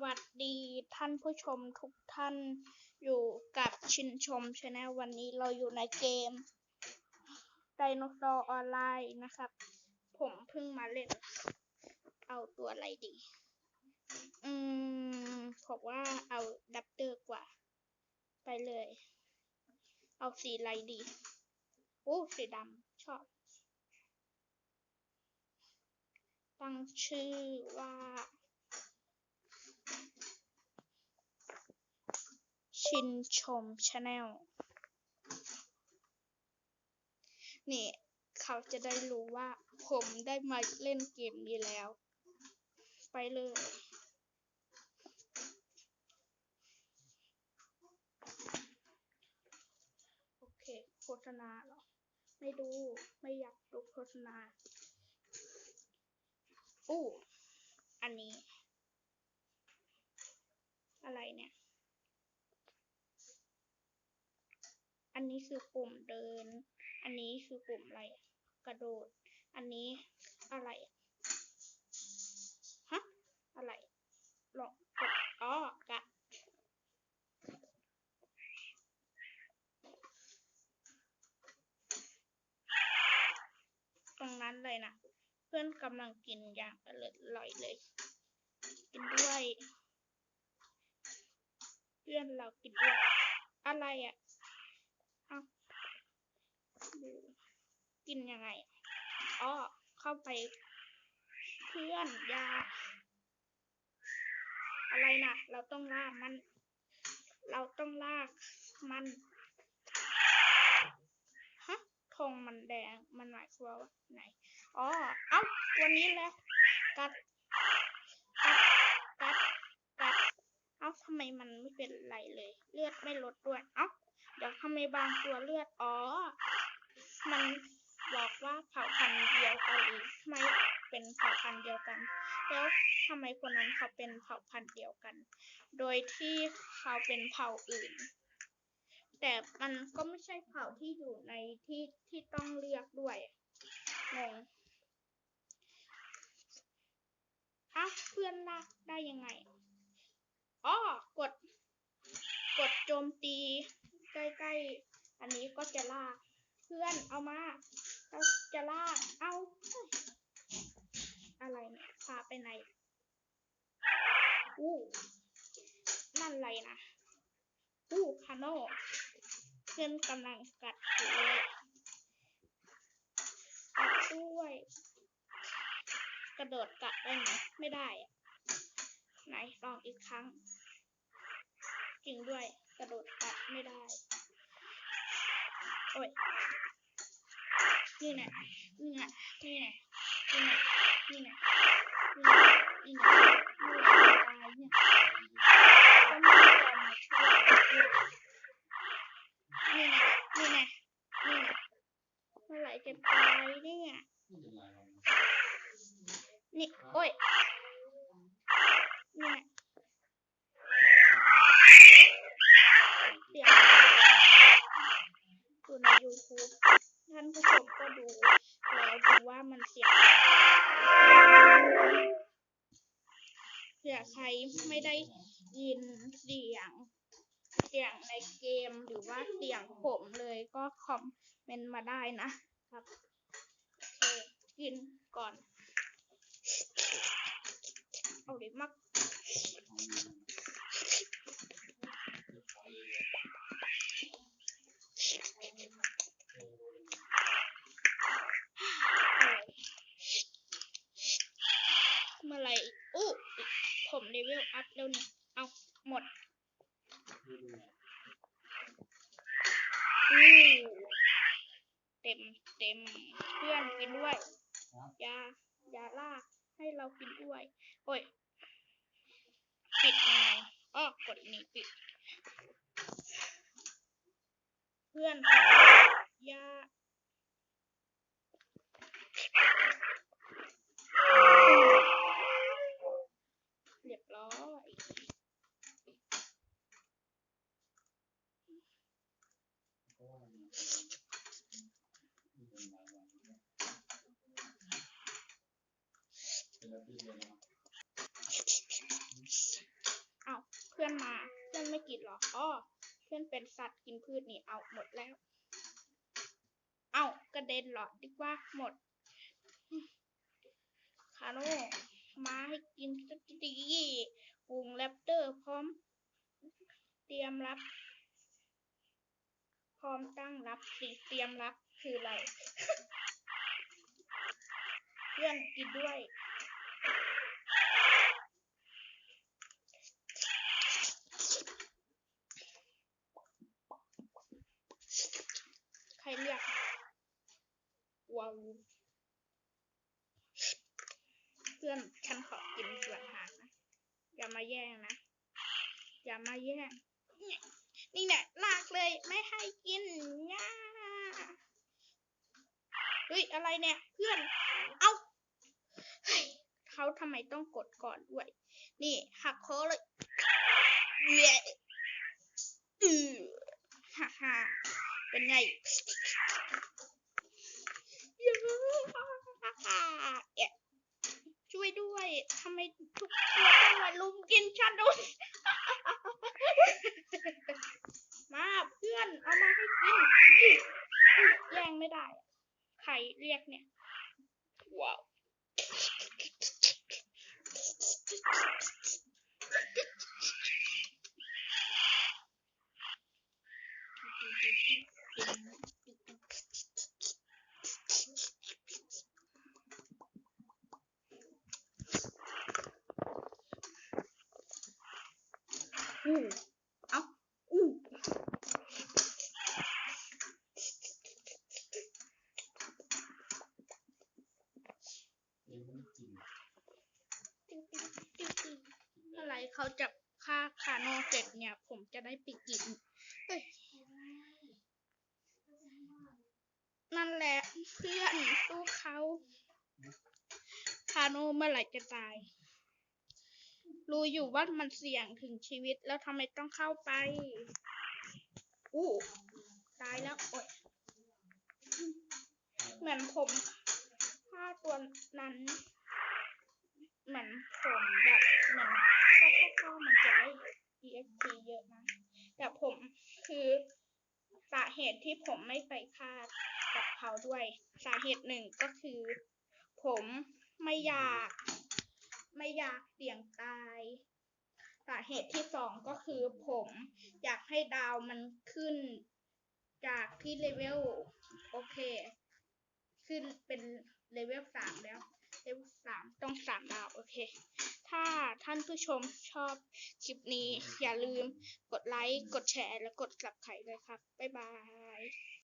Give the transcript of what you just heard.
วัสดีท่านผู้ชมทุกท่านอยู่กับชินชมชาแนลวันนี้เราอยู่ในเกมไดโนเสาร์ออนไลน์นะครับ ผมเพิ่งมาเล่น เอาตัวอะไรดี อืมผมว่าเอาดับเตอร์กว่า ไปเลย เอาสีอะไรดี โอ้สีดำชอบ ตั้งชื่อว่า ชินชมชาแนลนี่ เขาจะได้รู้ว่า ผมได้มาเล่นเกมนี้แล้ว ไปเลยโอเคโฆษณาหรอ ไม่ดูไม่อยากดูโฆษณาอู้อันนี้ อะไรเนี่ย นนี้คือปุ่มเดิน อันนี้คือปุ่มอะไร กระโดด อันนี้อะไรฮะอะไรหลองกดอ๋อกะตรงนั้นเลยนะ เพื่อนกำลังกินอย่างอร่อยเลย กินด้วย เพื่อนเรากินด้วยอะไรอะ กินยังไงอ๋อเข้าไป เพื่อนยา อะไรนะเราต้องลากมัน เราต้องลากมันฮะธงมันแดงมันหมายความว่าไหนอ๋อเอ้าตัวนี้แหละกัดกัดกัดกัดเอ้าทำไมมันไม่เป็นไรเลย เลือดไม่ลดด้วยเอ้าเดี๋ยวทำไมบางตัวเลือดอ๋อ มันบอกว่าเผ่าพันธุ์เดียวกันอีกไม่เป็นเผ่าพันธุ์เดียวกัน แล้วทำไมคนนั้นเขาเป็นเผ่าพันธุ์เดียวกัน โดยที่เขาเป็นเผ่าอื่น แต่มันก็ไม่ใช่เผ่าที่อยู่ในที่ที่ต้องเลือกด้วยงงอ้าวเพื่อนลากได้ยังไงอ๋อกด กดโจมตีใกล้ๆ อันนี้ก็จะลาก พื่อนเอามาเราจะลากเอาอะไรเนี่ยพาไปไหนอู้นั่นอะไรนะอู้คาโน่เพื่อนกำลังกัดอยู่เลยกัดด้วย กระโดดกัดได้ไหมไม่ได้อะไหนลองอีกครั้ง จริงด้วยกระโดดกัดไม่ได้ โอ้ย นี่แน่นี่แน่นี่แน่นี่แน่นี่แน่นี่แน่นี่แน่เมื่อไหร่จะตายเนี่ยก็ไม่ยอมมาช่วยนี่แน่นี่แน่นี่แน่เมื่อไหร่จะตายเนี่ยนี่โอ้ยนี่แน่เสียงดูใน YouTube ท่านผู้ชมก็ดูแล้วดูว่ามันเสียงอะไรเผื่อใครไม่ได้ยินเสียง เสียงในเกมหรือว่าเสียงผมเลยก็คอมเมนต์มาได้นะครับโอเคกินก่อนเอาเลยมัก เมื่อไหรอู้ผมเลเวลอัพแล้วนี่เอาหมดอู้เต็มเต็มเพื่อนกินด้วยอยาอย่าลากให้เรากินด้วยโอ้ยปิดยังไงอ้อกดนี่ปิด เพื่อนขออยาเรียบร้อย เป็นระเบียบเลยนะเหรออ๋อเพื่อนเป็นสัตว์กินพืชนี่ เอาหมดแล้ว เอากระเด็นหรอดีกว่าหมด คาโน่มาให้กินสักทีกุงแรปเตอร์พร้อม เตรียมรับ พร้อมตั้งรับสิเตรียมรับคืออะไร เพื่อนกินด้วยใครเรียกว้าวเพื่อนฉันขอกินส่วนหางนะ อย่ามาแย่งนะ อย่ามาแย่งนี่แหละลากเลยไม่ให้กินง่าเฮ้ย อะไรเนี่ย เพื่อน เอาเฮ้ยเขาทำไมต้องกดก่อนด้วย นี่ หักคอเลยเย้อือฮ่าฮ่าเป็นไงเย้เอ๊ะช่วยด้วยทำไมทุกตัวต้องมาลุมกินฉันด้วยมาเพื่อนเอามาให้กินอุ๊ยอุ๊ยแย่งไม่ได้ ใครเรียกเนี่ย ว้าว อู้เอาอู้ ยังไม่ได้กิน ติ๊งติ๊งติ๊งติ๊ง เขาจะฆ่าคาโนเสร็จเนี่ย ผมจะได้ปกินเอ้ยนั่นแหละเพื่อนสู้เขาคาโนเมื่อไหร่จะตาย รู้อยู่ว่ามันเสี่ยงถึงชีวิตแล้วทำไมต้องเข้าไป อู้ตายแล้วโอ๊ยเหมือนผมฆ่าตัวนั้น เหมือนผมแบบเหมือน เข้าเข้าๆมันจะได้ EXP เยอะนะแต่ผมคือสาเหตุที่ผมไม่ไปฆ่ากับเขาด้วย สาเหตุหนึ่งก็คือ ผมไม่อยาก ไม่อยากเสี่ยงตายสาเหตุที่สองก็คือผมอยากให้ดาวมันขึ้นจากที่เลเวลโอเค ขึ้นเป็นเลเวลสามแล้วเลเวลสามต้องสามดาว โอเค ถ้าท่านผู้ชมชอบคลิปนี้ อย่าลืมกดไลค์ กดแชร์ และกดกลับไขด้วยครับ บ๊ายบาย